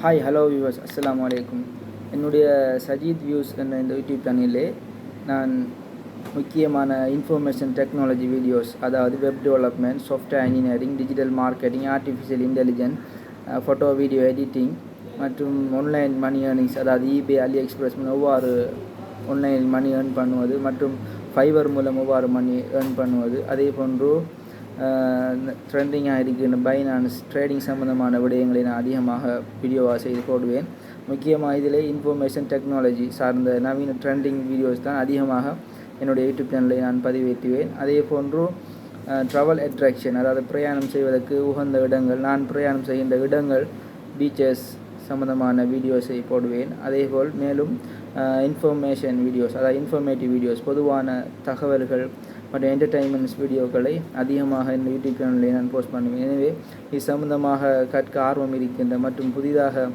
Hi hello viewers அஸ்லாம் வலைக்கும் என்னுடைய சஜீத் வியூஸ் என்ற இந்த யூடியூப் சேனலிலே நான் முக்கியமான இன்ஃபர்மேஷன் டெக்னாலஜி வீடியோஸ் அதாவது web development software engineering digital marketing artificial intelligence photo video editing மற்றும் ஆன்லைன் மணி ஏர்னிங்ஸ் அதாவது இபே அலி எக்ஸ்பிரஸ் எவ்வாறு ஆன்லைன் மணி ஏர்ன் பண்ணுவது மற்றும் ஃபைவர் மூலம் எவ்வாறு மணி ஏர்ன் பண்ணுவது. அதே போன்று ட்ரெண்டிங்காக இருக்கின்ற பைனான்ஸ் ட்ரேடிங் சம்பந்தமான விடயங்களை நான் அதிகமாக வீடியோவாக செய்து போடுவேன். முக்கியமாக இதில் இன்ஃபர்மேஷன் டெக்னாலஜி சார்ந்த நவீன ட்ரெண்டிங் வீடியோஸ் தான் அதிகமாக என்னுடைய யூடியூப் சேனலை நான் பதிவேற்றுவேன். அதே போன்று ட்ராவல் அட்ராக்ஷன் அதாவது பிரயாணம் செய்வதற்கு உகந்த இடங்கள் நான் பிரயாணம் செய்கின்ற இடங்கள் பீச்சஸ் சம்மந்தமான வீடியோஸை போடுவேன். அதேபோல் மேலும் இன்ஃபர்மேஷன் வீடியோஸ் அதாவது இன்ஃபர்மேட்டிவ் வீடியோஸ் பொதுவான தகவல்கள் மற்றும் என்டர்டைன்மெண்ட்ஸ் வீடியோக்களை அதிகமாக இந்த யூடியூப் சேனலில் நான் போஸ்ட் பண்ணுவேன். எனவே இது சம்பந்தமாக கற்க ஆர்வம் இருக்கின்ற மற்றும் புதிதாக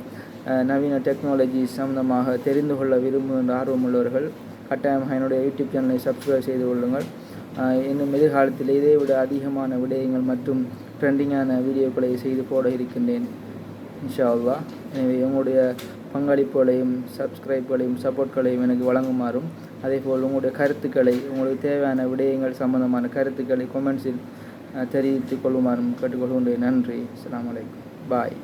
நவீன டெக்னாலஜி சம்பந்தமாக தெரிந்து கொள்ள விரும்புகின்ற ஆர்வம் உள்ளவர்கள் கட்டாயமாக என்னுடைய யூடியூப் சேனலை சப்ஸ்கிரைப் செய்து கொள்ளுங்கள். இன்னும் எதிர்காலத்தில் இதை விட அதிகமான விடயங்கள் மற்றும் ட்ரெண்டிங்கான வீடியோக்களை செய்து போட இருக்கின்றேன். இன்ஷா அல்லா எனவே உங்களுடைய பங்களிப்புகளையும் சப்ஸ்கிரைப்களையும் சப்போர்ட்களையும் எனக்கு வழங்குமாறும் அதேபோல் உங்களுடைய கருத்துக்களை உங்களுக்கு தேவையான விடயங்கள் சம்பந்தமான கருத்துக்களை கொமெண்ட்ஸில் தெரிவித்துக் கொள்ளுமாறும் கேட்டுக்கொள்கின்றேன். நன்றி. அஸ்லாம் வலைக்கம் பாய்